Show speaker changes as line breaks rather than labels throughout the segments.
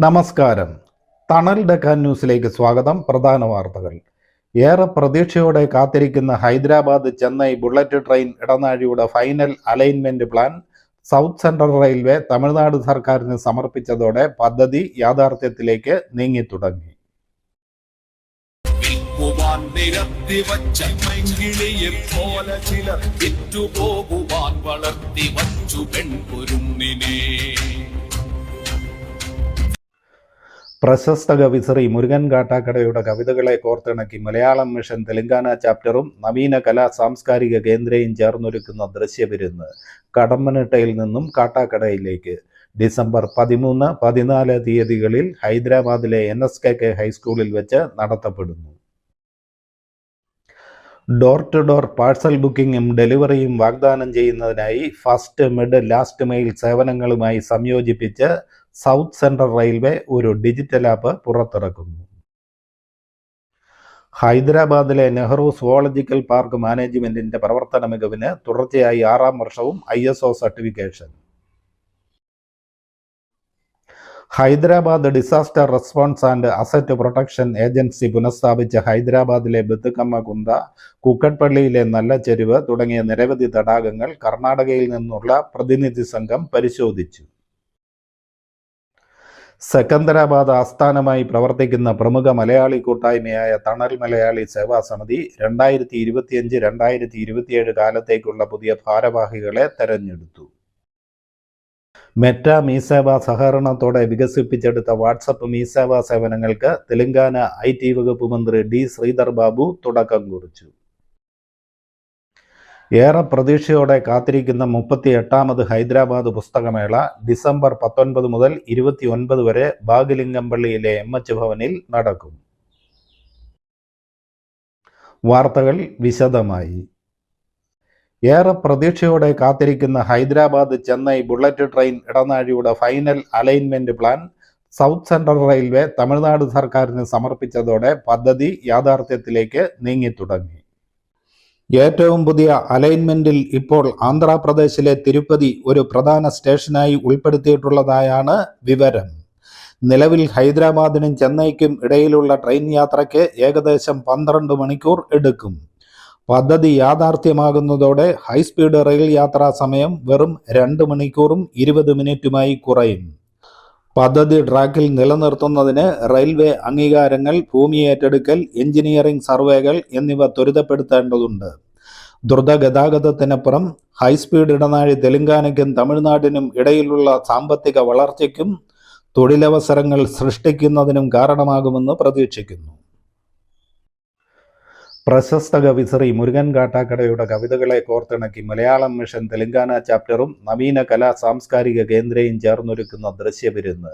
നമസ്കാരം. തണൽ ഡെക്കാൻ ന്യൂസിലേക്ക് സ്വാഗതം. പ്രധാന വാർത്തകൾ. ഏറെ പ്രതീക്ഷയോടെ കാത്തിരിക്കുന്ന ഹൈദരാബാദ് ചെന്നൈ ബുള്ളറ്റ് ട്രെയിൻ ഇടനാഴിയുടെ final alignment plan south central railway Tamil Nadu സർക്കാരിന് സമർപ്പിച്ചതോടെ പദ്ധതി യാഥാർത്ഥ്യത്തിലേക്ക്
നീങ്ങി തുടങ്ങി. വിറ്റുപോകുവാൻ വളർത്തി
പ്രശസ്ത കവി ശ്രീ മുരുകൻ കാട്ടാക്കടയുടെ കവിതകളെ കോർത്തിണക്കി മലയാളം മിഷൻ തെലങ്കാന ചാപ്റ്ററും നവീന കലാ സാംസ്കാരിക കേന്ദ്രയും ചേർന്നൊരുക്കുന്ന ദൃശ്യവിരുന്ന് കടമ്പനിട്ടയിൽ നിന്നും കാട്ടാക്കടയിലേക്ക്. ഡിസംബർ പതിമൂന്ന് പതിനാല് തീയതികളിൽ ഹൈദരാബാദിലെ എൻ എസ് കെ കെ ഹൈസ്കൂളിൽ വെച്ച് നടത്തപ്പെടുന്നു. ഡോർ ടു ഡോർ പാഴ്സൽ ബുക്കിംഗും ഡെലിവറിയും വാഗ്ദാനം ചെയ്യുന്നതിനായി ഫസ്റ്റ് മിഡ് ലാസ്റ്റ് മെയിൽ സേവനങ്ങളുമായി സംയോജിപ്പിച്ച് സൗത്ത് സെൻട്രൽ റെയിൽവേ ഒരു ഡിജിറ്റൽ ആപ്പ് പുറത്തിറക്കുന്നു. ഹൈദരാബാദിലെ നെഹ്റു സുവോളജിക്കൽ പാർക്ക് മാനേജ്മെന്റിന്റെ പ്രവർത്തന മികവിന് തുടർച്ചയായി ആറാം വർഷവും I S O certification. Hyderabad disaster response and asset protection agency പുനഃസ്ഥാപിച്ച ഹൈദരാബാദിലെ ബത്തുക്കമ്മ കുന്ത കുക്കട്പള്ളിയിലെ നല്ല ചെരുവ് തുടങ്ങിയ നിരവധി തടാകങ്ങൾ കർണാടകയിൽ നിന്നുള്ള പ്രതിനിധി സംഘം പരിശോധിച്ചു. സെക്കന്ദരാബാദ് ആസ്ഥാനമായി പ്രവർത്തിക്കുന്ന പ്രമുഖ മലയാളി കൂട്ടായ്മയായ തണൽ മലയാളി സേവാ സമിതി രണ്ടായിരത്തി ഇരുപത്തിയഞ്ച് രണ്ടായിരത്തി ഇരുപത്തിയേഴ് കാലത്തേക്കുള്ള പുതിയ ഭാരവാഹികളെ തെരഞ്ഞെടുത്തു. മെറ്റ മീസേവ സഹകരണത്തോടെ വികസിപ്പിച്ചെടുത്ത വാട്സപ്പ് മീസേവ സേവനങ്ങൾക്ക് തെലങ്കാന ഐ ടി വകുപ്പ് മന്ത്രി ഡി ശ്രീധർ ബാബു തുടക്കം കുറിച്ചു. ഏറെ പ്രതീക്ഷയോടെ കാത്തിരിക്കുന്ന മുപ്പത്തി എട്ടാമത് ഹൈദരാബാദ് പുസ്തകമേള ഡിസംബർ പത്തൊൻപത് മുതൽ ഇരുപത്തി ഒൻപത് വരെ ബാഗലിംഗംപള്ളിയിലെ എം എച്ച് ഭവനിൽ നടക്കും. വാർത്തകൾ വിശദമായി. ഏറെ പ്രതീക്ഷയോടെ കാത്തിരിക്കുന്ന ഹൈദരാബാദ് ചെന്നൈ ബുള്ളറ്റ് ട്രെയിൻ ഇടനാഴിയുടെ final alignment plan south central railway Tamil Nadu സർക്കാരിന് സമർപ്പിച്ചതോടെ പദ്ധതി യാഥാർത്ഥ്യത്തിലേക്ക് നീങ്ങിത്തുടങ്ങി ഏറ്റവും പുതിയ അലൈൻമെന്റിൽ ഇപ്പോൾ ആന്ധ്രാപ്രദേശിലെ തിരുപ്പതി ഒരു പ്രധാന സ്റ്റേഷനായി ഉൾപ്പെടുത്തിയിട്ടുള്ളതായാണ് വിവരം. നിലവിൽ ഹൈദരാബാദിനും ചെന്നൈക്കും ഇടയിലുള്ള ട്രെയിൻ യാത്രയ്ക്ക് ഏകദേശം പന്ത്രണ്ട് മണിക്കൂർ എടുക്കും. പദ്ധതി യാഥാർത്ഥ്യമാകുന്നതോടെ ഹൈസ്പീഡ് റെയിൽ യാത്രാ സമയം വെറും രണ്ട് മണിക്കൂറും ഇരുപത് മിനിറ്റുമായി കുറയും. പദ്ധതി ട്രാക്കിൽ നിലനിർത്തുന്നതിന് റെയിൽവേ അംഗീകാരങ്ങൾ ഭൂമി ഏറ്റെടുക്കൽ എഞ്ചിനീയറിംഗ് സർവേകൾ എന്നിവ ത്വരിതപ്പെടുത്തേണ്ടതുണ്ട്. ദ്രുത ഗതാഗതത്തിനപ്പുറം ഹൈസ്പീഡ് ഇടനാഴി തെലങ്കാനയ്ക്കും തമിഴ്നാടിനും ഇടയിലുള്ള സാമ്പത്തിക വളർച്ചയ്ക്കും തൊഴിലവസരങ്ങൾ സൃഷ്ടിക്കുന്നതിനും കാരണമാകുമെന്ന് പ്രതീക്ഷിക്കുന്നു. പ്രശസ്ത കവി ശ്രീ മുരുകൻ കാട്ടാക്കടയുടെ കവിതകളെ കോർത്തിണക്കി മലയാളം മിഷൻ തെലങ്കാന ചാപ്റ്ററും നവീന കലാ സാംസ്കാരിക കേന്ദ്രയും ചേർന്നൊരുക്കുന്ന ദൃശ്യവിരുന്ന്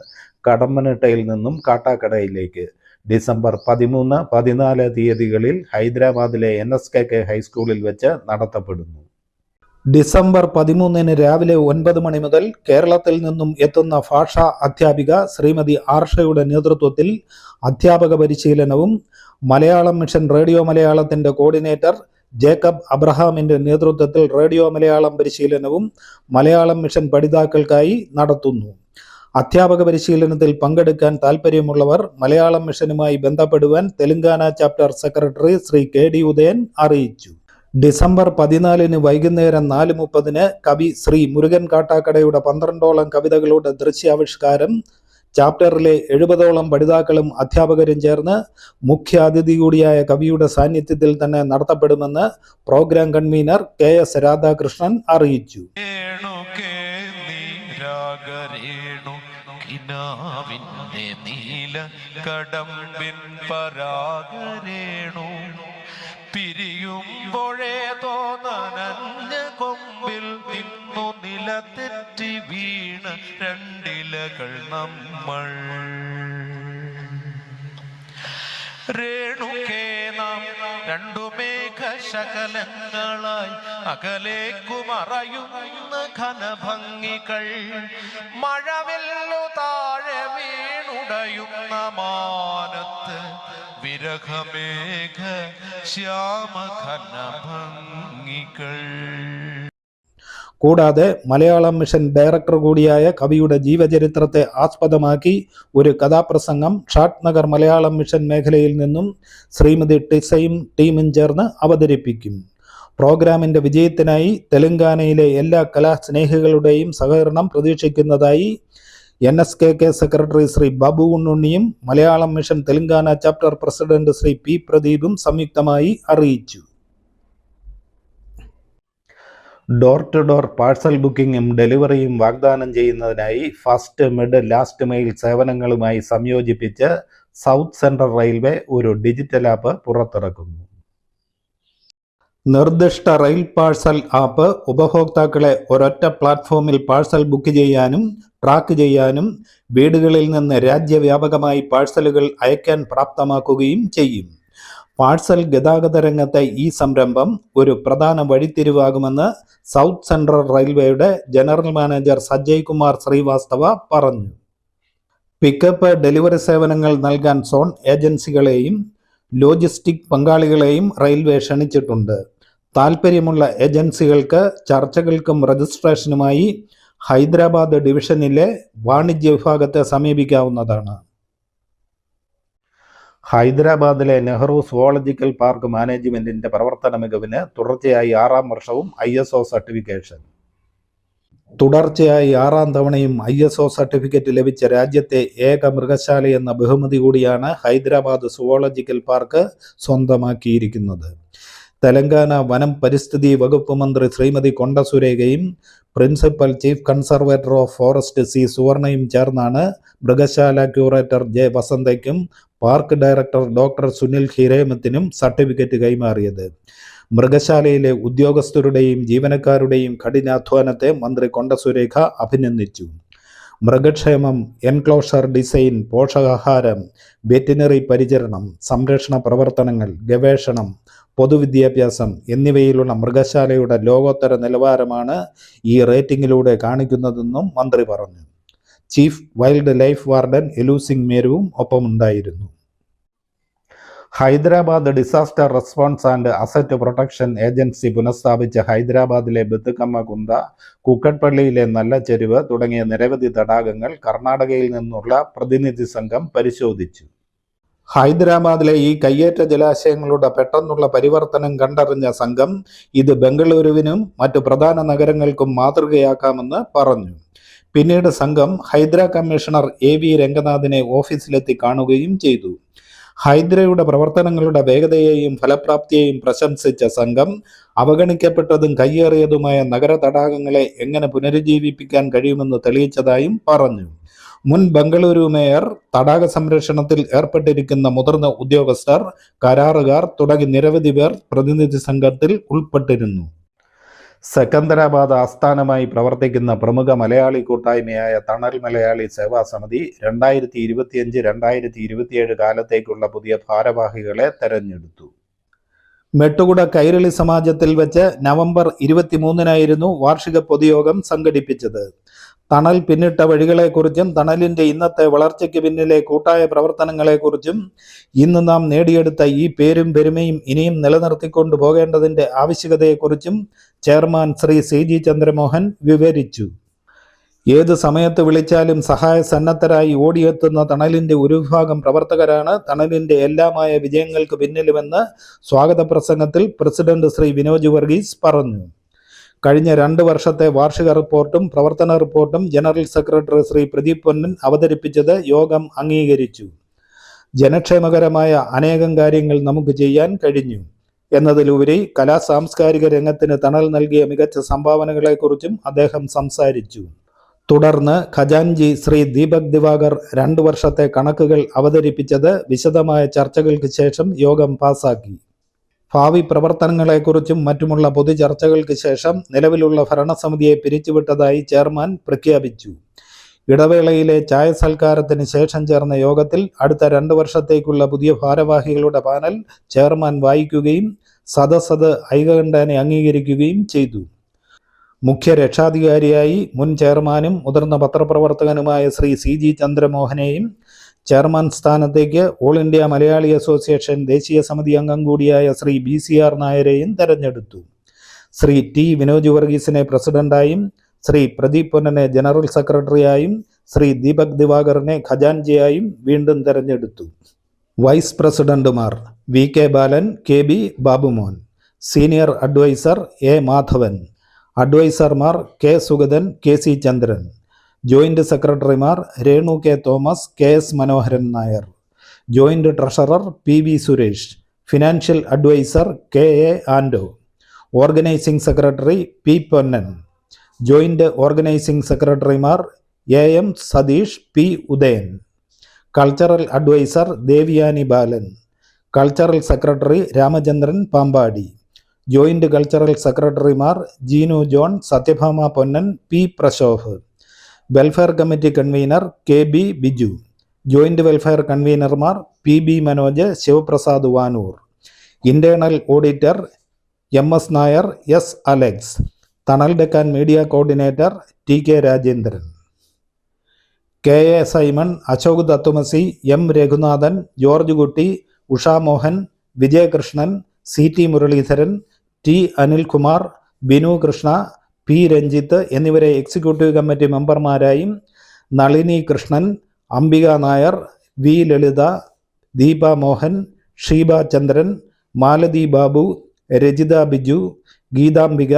കടമ്പനിട്ടയിൽ നിന്നും കാട്ടാക്കടയിലേക്ക്. ഡിസംബർ പതിമൂന്ന് പതിനാല് തീയതികളിൽ ഹൈദരാബാദിലെ എൻ എസ് കെ കെ ഹൈസ്കൂളിൽ വെച്ച് നടത്തപ്പെടുന്നു. ഡിസംബർ പതിമൂന്നിന് രാവിലെ ഒൻപത് മണി മുതൽ കേരളത്തിൽ നിന്നും എത്തുന്ന ഭാഷാ അധ്യാപിക ശ്രീമതി ആർഷയുടെ നേതൃത്വത്തിൽ അധ്യാപക പരിശീലനവും മലയാളം മിഷൻ റേഡിയോ മലയാളത്തിന്റെ കോർഡിനേറ്റർ ജേക്കബ് അബ്രഹാമിന്റെ നേതൃത്വത്തിൽ റേഡിയോ മലയാളം പരിശീലനവും മലയാളം മിഷൻ പഠിതാക്കൾക്കായി നടത്തുന്നു. അധ്യാപക പരിശീലനത്തിൽ പങ്കെടുക്കാൻ താൽപ്പര്യമുള്ളവർ മലയാളം മിഷനുമായി ബന്ധപ്പെടുവാൻ Telangana chapter secretary Shri K D Udayan അറിയിച്ചു. ഡിസംബർ പതിനാലിന് വൈകുന്നേരം നാല് മുപ്പതിന് കവി ശ്രീ മുരുകൻ കാട്ടാക്കടയുടെ പന്ത്രണ്ടോളം കവിതകളുടെ ദൃശ്യാവിഷ്കാരം ചാപ്റ്ററിലെ എഴുപതോളം പഠിതാക്കളും അധ്യാപകരും ചേർന്ന് മുഖ്യാതിഥി കൂടിയായ കവിയുടെ സാന്നിധ്യത്തിൽ തന്നെ നടത്തപ്പെടുമെന്ന് programme convener K S Radhakrishnan അറിയിച്ചു.
നീല കടമ്പിൻ പരാഗരേണു. പിരിയുമ്പോഴേ തോന്നനഞ്ഞ കൊമ്പിൽ നിന്നു നിലതെറ്റി വീണ് രണ്ടിലകൾ നമ്മൾ. രേണുക്കേ നാം രണ്ടു മേഘശകലങ്ങളായി അകലേക്കു മറയുന്ന ഘനഭംഗികൾ. മഴവില്ലു വിരഹമേഘ ശ്യാമ ഭംഗികൾ
കൂടാതെ മലയാളം മിഷൻ ഡയറക്ടർ കൂടിയായ കവിയുടെ ജീവചരിത്രത്തെ ആസ്പദമാക്കി ഒരു കഥാപ്രസംഗം ഷാട്ട് നഗർ മലയാളം മിഷൻ മേഖലയിൽ നിന്നും ശ്രീമതി ടിസയും ടീമും ചേർന്ന് അവതരിപ്പിക്കും. പ്രോഗ്രാമിന്റെ വിജയത്തിനായി തെലങ്കാനയിലെ എല്ലാ കലാസ്നേഹികളുടെയും സഹകരണം പ്രതീക്ഷിക്കുന്നതായി N S K K secretary Shri Babu ഉണ്ണുണ്ണിയും Malayalam mission Telangana chapter president Shri P പ്രദീപും സംയുക്തമായി അറിയിച്ചു. ഡോർ ടു ഡോർ പാഴ്സൽ ബുക്കിംഗും ഡെലിവറിയും വാഗ്ദാനം ചെയ്യുന്നതിനായി ഫസ്റ്റ് മിഡ് ലാസ്റ്റ് മൈൽ സേവനങ്ങളുമായി സംയോജിപ്പിച്ച് സൗത്ത് സെൻട്രൽ റെയിൽവേ ഒരു ഡിജിറ്റൽ ആപ്പ് പുറത്തിറക്കുന്നു. നിർദ്ദിഷ്ട റെയിൽ പാഴ്സൽ ആപ്പ് ഉപഭോക്താക്കളെ ഒരൊറ്റ പ്ലാറ്റ്ഫോമിൽ പാഴ്സൽ ബുക്ക് ചെയ്യാനും ട്രാക്ക് ചെയ്യാനും വീടുകളിൽ നിന്ന് രാജ്യവ്യാപകമായി പാഴ്സലുകൾ അയക്കാൻ പ്രാപ്തമാക്കുകയും ചെയ്യും. പാഴ്സൽ ഗതാഗത രംഗത്തെ ഈ സംരംഭം ഒരു പ്രധാന വഴിത്തിരിവാകുമെന്ന് സൗത്ത് സെൻട്രൽ റെയിൽവേയുടെ ജനറൽ മാനേജർ സജയ് കുമാർ ശ്രീവാസ്തവ പറഞ്ഞു. പിക്കപ്പ് ഡെലിവറി സേവനങ്ങൾ നൽകാൻ സോൺ ഏജൻസികളെയും ലോജിസ്റ്റിക് പങ്കാളികളെയും റെയിൽവേ ക്ഷണിച്ചിട്ടുണ്ട്. താൽപ്പര്യമുള്ള ഏജൻസികൾക്ക് ചർച്ചകൾക്കും രജിസ്ട്രേഷനുമായി ഹൈദരാബാദ് ഡിവിഷനിലെ വാണിജ്യ വിഭാഗത്തെ സമീപിക്കാവുന്നതാണ്. ഹൈദരാബാദിലെ നെഹ്റു സുവോളജിക്കൽ പാർക്ക് മാനേജ്മെന്റിന്റെ പ്രവർത്തന മികവിന് തുടർച്ചയായി ആറാം വർഷവും ഐ എസ് ഒ സർട്ടിഫിക്കേഷൻ. തുടർച്ചയായി ആറാം തവണയും ഐ എസ് ഒ സർട്ടിഫിക്കറ്റ് ലഭിച്ച രാജ്യത്തെ ഏക മൃഗശാല എന്ന ബഹുമതി കൂടിയാണ് ഹൈദരാബാദ് സുവോളജിക്കൽ പാർക്ക് സ്വന്തമാക്കിയിരിക്കുന്നത്. തെലങ്കാന വനം പരിസ്ഥിതി വകുപ്പ് മന്ത്രി Shrimati Konda സുരേഖയും principal chief conservator of forest C സുവർണയും ചേർന്നാണ് മൃഗശാല ക്യൂറേറ്റർ ജെ വസന്തയ്ക്കും പാർക്ക് ഡയറക്ടർ ഡോക്ടർ സുനിൽ ഹിരേമത്തിനും സർട്ടിഫിക്കറ്റ് കൈമാറിയത്. മൃഗശാലയിലെ ഉദ്യോഗസ്ഥരുടെയും ജീവനക്കാരുടെയും കഠിനാധ്വാനത്തെ മന്ത്രി കൊണ്ട സുരേഖ അഭിനന്ദിച്ചു. മൃഗക്ഷേമം എൻക്ലോഷർ ഡിസൈൻ പോഷകാഹാരം വെറ്റിനറി പരിചരണം സംരക്ഷണ പ്രവർത്തനങ്ങൾ ഗവേഷണം പൊതുവിദ്യാഭ്യാസം എന്നിവയിലുള്ള മൃഗശാലയുടെ ലോകോത്തര നിലവാരമാണ് ഈ റേറ്റിംഗിലൂടെ കാണിക്കുന്നതെന്നും മന്ത്രി പറഞ്ഞു. Chief wild life warden Elusing മേരുവും ഒപ്പമുണ്ടായിരുന്നു. Hyderabad disaster response and asset protection agency പുനഃസ്ഥാപിച്ച ഹൈദരാബാദിലെ ബത്തുക്കമ്മ കുന്ത കുക്കട്പള്ളിയിലെ നല്ല ചെരുവ് തുടങ്ങിയ നിരവധി തടാകങ്ങൾ കർണാടകയിൽ നിന്നുള്ള പ്രതിനിധി സംഘം പരിശോധിച്ചു. ഹൈദരാബാദിലെ ഈ കയ്യേറ്റ ജലാശയങ്ങളുടെ പെട്ടെന്നുള്ള പരിവർത്തനം കണ്ടറിഞ്ഞ സംഘം ഇത് ബംഗളൂരുവിനും മറ്റു പ്രധാന നഗരങ്ങൾക്കും മാതൃകയാക്കാമെന്ന് പറഞ്ഞു. പിന്നീട് സംഘം ഹൈദ്ര കമ്മീഷണർ എ വി രംഗനാഥിനെ ഓഫീസിലെത്തി കാണുകയും ചെയ്തു. ഹൈദ്രയുടെ പ്രവർത്തനങ്ങളുടെ വേഗതയെയും ഫലപ്രാപ്തിയെയും പ്രശംസിച്ച സംഘം അവഗണിക്കപ്പെട്ടതും കയ്യേറിയതുമായ നഗര തടാകങ്ങളെ എങ്ങനെ പുനരുജ്ജീവിപ്പിക്കാൻ കഴിയുമെന്ന് തെളിയിച്ചതായും പറഞ്ഞു. മുൻ ബംഗളൂരു മേയർ തടാക സംരക്ഷണത്തിൽ ഏർപ്പെട്ടിരിക്കുന്ന മുതിർന്ന ഉദ്യോഗസ്ഥർ കരാറുകാർ തുടങ്ങി നിരവധി പേർ പ്രതിനിധി സംഘത്തിൽ ഉൾപ്പെട്ടിരുന്നു. സെക്കന്ദരാബാദ് ആസ്ഥാനമായി പ്രവർത്തിക്കുന്ന പ്രമുഖ മലയാളി കൂട്ടായ്മയായ തണൽ മലയാളി സേവാ സമിതി രണ്ടായിരത്തി ഇരുപത്തിയഞ്ച് രണ്ടായിരത്തി ഇരുപത്തിയേഴ് കാലത്തേക്കുള്ള പുതിയ ഭാരവാഹികളെ തെരഞ്ഞെടുത്തു. മെട്ടുകുട കൈരളി സമാജത്തിൽ വെച്ച് നവംബർ ഇരുപത്തിമൂന്നിനായിരുന്നു വാർഷിക പൊതുയോഗം സംഘടിപ്പിച്ചത്. തണൽ പിന്നിട്ട വഴികളെക്കുറിച്ചും തണലിന്റെ ഇന്നത്തെ വളർച്ചയ്ക്ക് പിന്നിലെ കൂട്ടായ പ്രവർത്തനങ്ങളെക്കുറിച്ചും ഇന്ന് നാം നേടിയെടുത്ത ഈ പേരും പെരുമയും ഇനിയും നിലനിർത്തിക്കൊണ്ടു പോകേണ്ടതിന്റെ ആവശ്യകതയെക്കുറിച്ചും chairman Shri C G Chandramohan വിവരിച്ചു. ഏത് സമയത്ത് വിളിച്ചാലും സഹായ സന്നദ്ധരായി ഓടിയെത്തുന്ന തണലിന്റെ ഒരു വിഭാഗം പ്രവർത്തകരാണ്. തണലിന്റെ എല്ലാമായ വിജയങ്ങൾക്ക് പിന്നിലുമെന്ന് സ്വാഗത പ്രസംഗത്തിൽ പ്രസിഡന്റ് ശ്രീ വിനോജ് വർഗീസ് പറഞ്ഞു. കഴിഞ്ഞ രണ്ട് വർഷത്തെ വാർഷിക റിപ്പോർട്ടും പ്രവർത്തന റിപ്പോർട്ടും ജനറൽ സെക്രട്ടറി ശ്രീ പ്രദീപ് പൊന്നൻ അവതരിപ്പിച്ചത് യോഗം അംഗീകരിച്ചു. ജനക്ഷേമകരമായ അനേകം കാര്യങ്ങൾ നമുക്ക് ചെയ്യാൻ കഴിഞ്ഞു. എന്നതിലുപരി കലാ സാംസ്കാരിക രംഗത്തിന് തണൽ നൽകിയ മികച്ച സംഭാവനകളെക്കുറിച്ചും അദ്ദേഹം സംസാരിച്ചു. തുടർന്ന് ഖജാൻജി ശ്രീ ദീപക് ദിവാകർ രണ്ടു വർഷത്തെ കണക്കുകൾ അവതരിപ്പിച്ചത് വിശദമായ ചർച്ചകൾക്ക് ശേഷം യോഗം പാസാക്കി. ഭാവി പ്രവർത്തനങ്ങളെക്കുറിച്ചും മറ്റുമുള്ള പൊതുചർച്ചകൾക്ക് ശേഷം നിലവിലുള്ള ഭരണസമിതിയെ പിരിച്ചുവിട്ടതായി ചെയർമാൻ പ്രഖ്യാപിച്ചു. ഇടവേളയിലെ ചായ സൽക്കാരത്തിന് ശേഷം ചേർന്ന യോഗത്തിൽ അടുത്ത രണ്ട് വർഷത്തേക്കുള്ള പുതിയ ഭാരവാഹികളുടെ പാനൽ ചെയർമാൻ വായിക്കുകയും സദസ്സത് ഐകകണ്ഠനെ അംഗീകരിക്കുകയും ചെയ്തു. മുഖ്യ രക്ഷാധികാരിയായി മുൻ ചെയർമാനും മുതിർന്ന പത്രപ്രവർത്തകനുമായ ശ്രീ സി ജി ചന്ദ്രമോഹനെയും ചെയർമാൻ സ്ഥാനത്തേക്ക് ഓൾ ഇന്ത്യ മലയാളി അസോസിയേഷൻ ദേശീയ സമിതി അംഗം കൂടിയായ ശ്രീ ബി സി ആർ നായരെയും തെരഞ്ഞെടുത്തു. ശ്രീ ടി വിനോജ് വർഗീസിനെ പ്രസിഡന്റായും ശ്രീ പ്രദീപ് പൊന്നനെ ജനറൽ സെക്രട്ടറിയായും ശ്രീ ദീപക് ദിവാകറിനെ ഖജാൻജിയായും വീണ്ടും തെരഞ്ഞെടുത്തു. വൈസ് പ്രസിഡന്റുമാർ V K Balan K B Babumon senior adviser A Madhavan അഡ്വൈസർമാർ K Sugathan K C Chandran joint സെക്രട്ടറിമാർ Renu K Thomas K S Manoharan Nair. Joint treasurer P V Suresh. Financial advisor K A Ando. Organising secretary P Ponnan. Joint organising സെക്രട്ടറിമാർ A M Satheesh P Udayan. Cultural advisor Deviyani Balan. Cultural secretary Ramachandran Pampady. Joint cultural സെക്രട്ടറിമാർ Jeenu John Sathyabhama Ponnan P Prashobh. Welfare committee convener K B Biju joint welfare കൺവീനർമാർ P B Manoj Sivaprasad Vanoor internal auditor M S Nair S Alex Thanal Deccan media coordinator T K Rajendran K A Simon Ashok Thathumasi M Raghunathan George Kutty Usha Mohan Vijayakrishnan C T Muralidharan T Anilkumar Binu Krishna P. Ranjith എന്നിവരെ executive committee മെമ്പർമാരായും Nalini Krishnan Ambika Nair V. Lalitha Deepa Mohan Sheeba Chandran Malathi Babu Rajitha Biju Geethambika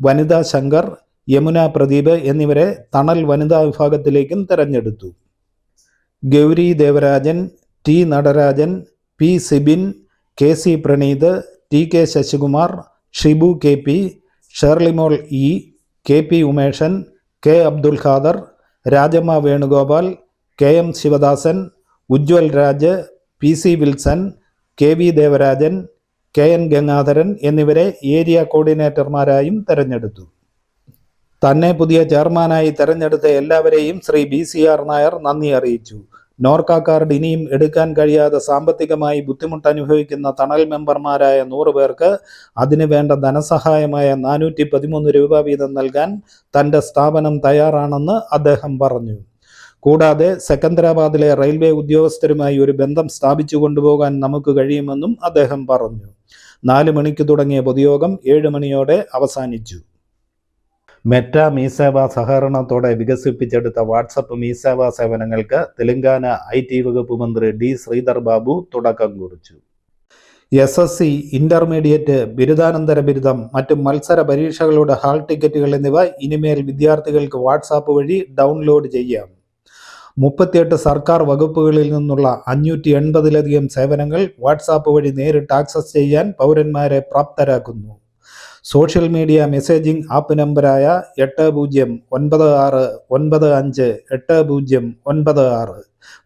Vanitha Shankar Yamuna Pradeep എന്നിവരെ തണൽ വനിതാ വിഭാഗത്തിലേക്കും തെരഞ്ഞെടുത്തു. Gauri Devarajan T. Natarajan P. Sibin K. C. Praneeth T. K. Sasikumar Shibu K. P Shirleymol E K P Umeshan K Abdul Khader Rajamma Venugopal K M Sivadasan Ujwal Raj P C Wilson K V Devarajan K N Gangadharan എന്നിവരെ area കോർഡിനേറ്റർമാരായും തെരഞ്ഞെടുത്തു. തന്നെ പുതിയ ചെയർമാനായി തെരഞ്ഞെടുത്ത എല്ലാവരെയും Shri B C R Nair നന്ദി അറിയിച്ചു. നോർക്ക കാർഡ് ഇനിയും എടുക്കാൻ കഴിയാതെ സാമ്പത്തികമായി ബുദ്ധിമുട്ട് അനുഭവിക്കുന്ന തണൽ മെമ്പർമാരായ നൂറ് പേർക്ക് അതിനു വേണ്ട ധനസഹായമായ നാനൂറ്റി പതിമൂന്ന് രൂപ വീതം നൽകാൻ തന്റെ സ്ഥാപനം തയ്യാറാണെന്ന് അദ്ദേഹം പറഞ്ഞു. കൂടാതെ സെക്കന്ദരാബാദിലെ റെയിൽവേ ഉദ്യോഗസ്ഥരുമായി ഒരു ബന്ധം സ്ഥാപിച്ചു കൊണ്ടുപോകാൻ നമുക്ക് കഴിയുമെന്നും അദ്ദേഹം പറഞ്ഞു. നാല് മണിക്ക് തുടങ്ങിയ പൊതുയോഗം ഏഴ് മണിയോടെ അവസാനിച്ചു. മെറ്റ മീസേവ സഹകരണത്തോടെ വികസിപ്പിച്ചെടുത്ത വാട്സപ്പ് മീസേവ സേവനങ്ങൾക്ക് തെലങ്കാന ഐ ടി വകുപ്പ് മന്ത്രി ഡി ശ്രീധർ ബാബു തുടക്കം കുറിച്ചു. എസ് എസ് സി ഇന്റർമീഡിയറ്റ് ബിരുദാനന്തര ബിരുദം മറ്റു മത്സര പരീക്ഷകളുടെ ഹാൾ ടിക്കറ്റുകൾ എന്നിവ ഇനിമേൽ വിദ്യാർത്ഥികൾക്ക് വാട്സാപ്പ് വഴി ഡൗൺലോഡ് ചെയ്യാം. മുപ്പത്തിയെട്ട് സർക്കാർ വകുപ്പുകളിൽ നിന്നുള്ള അഞ്ഞൂറ്റി എൺപതിലധികം സേവനങ്ങൾ വാട്സാപ്പ് വഴി നേരിട്ട് ആക്സസ് ചെയ്യാൻ പൗരന്മാരെ പ്രാപ്തരാക്കുന്നു. സോഷ്യൽ മീഡിയ മെസ്സേജിംഗ് ആപ്പ് നമ്പറായ എട്ട് പൂജ്യം ഒൻപത് ആറ് ഒൻപത് അഞ്ച് എട്ട് പൂജ്യം ഒൻപത് ആറ്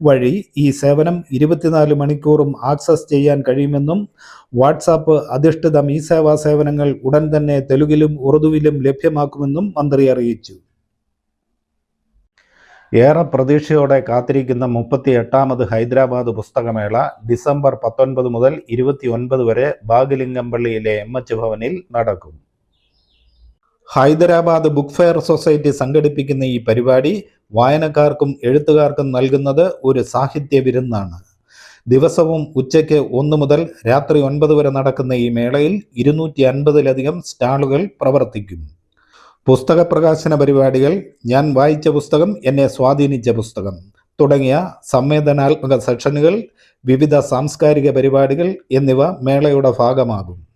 വഴി ഈ സേവനം ഇരുപത്തിനാല് മണിക്കൂറും ആക്സസ് ചെയ്യാൻ കഴിയുമെന്നും വാട്സാപ്പ് അധിഷ്ഠിത ഈ സേവാ സേവനങ്ങൾ ഉടൻ തന്നെ തെലുങ്കിലും ഉറുദുവിലും ലഭ്യമാക്കുമെന്നും മന്ത്രി അറിയിച്ചു. ഏറെ പ്രതീക്ഷയോടെ കാത്തിരിക്കുന്ന മുപ്പത്തി എട്ടാമത് ഹൈദരാബാദ് പുസ്തകമേള ഡിസംബർ പത്തൊൻപത് മുതൽ ഇരുപത്തി ഒൻപത് വരെ ബാഗലിംഗംപള്ളിയിലെ എം എച്ച് ഭവനിൽ നടക്കും. ഹൈദരാബാദ് ബുക്ക് ഫെയർ സൊസൈറ്റി സംഘടിപ്പിക്കുന്ന ഈ പരിപാടി വായനക്കാർക്കും എഴുത്തുകാർക്കും നൽകുന്നത് ഒരു സാഹിത്യ വിരുന്നാണ്. ദിവസവും ഉച്ചയ്ക്ക് ഒന്ന് മുതൽ രാത്രി ഒൻപത് വരെ നടക്കുന്ന ഈ മേളയിൽ ഇരുന്നൂറ്റി അൻപതിലധികം സ്റ്റാളുകൾ പ്രവർത്തിക്കും. പുസ്തക പ്രകാശന പരിപാടികൾ ഞാൻ വായിച്ച പുസ്തകം എന്നെ സ്വാധീനിച്ച പുസ്തകം. തുടങ്ങിയ സംവേദനാത്മക സെഷനുകൾ വിവിധ സാംസ്കാരിക പരിപാടികൾ എന്നിവ മേളയുടെ ഭാഗമാകും.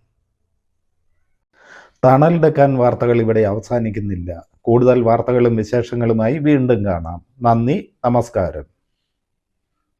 തണൽ ഡെക്കാൻ വാർത്തകൾ ഇവിടെ അവസാനിക്കുന്നില്ല. കൂടുതൽ വാർത്തകളും വിശേഷങ്ങളുമായി വീണ്ടും കാണാം. നന്ദി നമസ്കാരം.